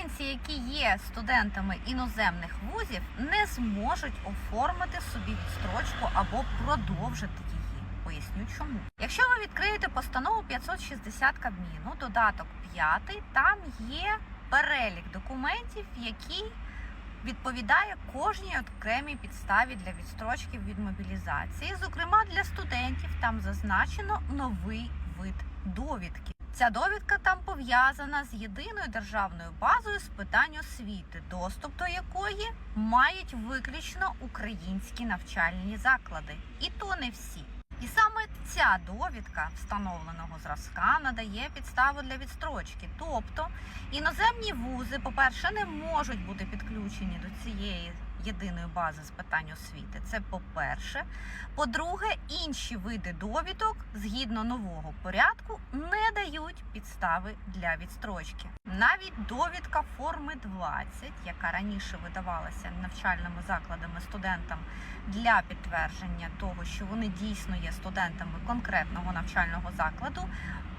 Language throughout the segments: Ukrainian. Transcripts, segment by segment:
Українці, які є студентами іноземних вузів, не зможуть оформити собі відстрочку або продовжити її. Поясню чому. Якщо ви відкриєте постанову 560 Кабміну, додаток 5, там є перелік документів, які відповідає кожній окремій підставі для відстрочки від мобілізації. Зокрема, для студентів там зазначено новий вид довідки. Ця довідка там пов'язана з єдиною державною базою з питань освіти, доступ до якої мають виключно українські навчальні заклади, і то не всі. І саме ця довідка встановленого зразка надає підставу для відстрочки. Тобто іноземні вузи, по-перше, не можуть бути підключені до цієї єдиної бази з питань освіти. Це по-перше. По-друге, інші види довідок згідно нового порядку не дають підстави для відстрочки. Навіть довідка форми 20, яка раніше видавалася навчальними закладами студентам для підтвердження того, що вони дійсно є студентами конкретного навчального закладу,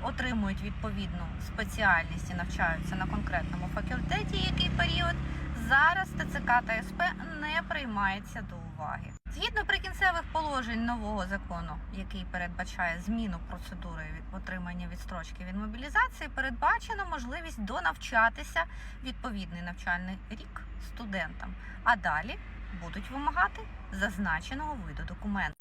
отримують відповідну спеціальність і навчаються на конкретному факультеті, який період. Зараз ТЦК та СП не приймається до уваги. Згідно прикінцевих положень нового закону, який передбачає зміну процедури від отримання відстрочки від мобілізації, передбачено можливість донавчатися відповідний навчальний рік студентам, а далі будуть вимагати зазначеного виду документу.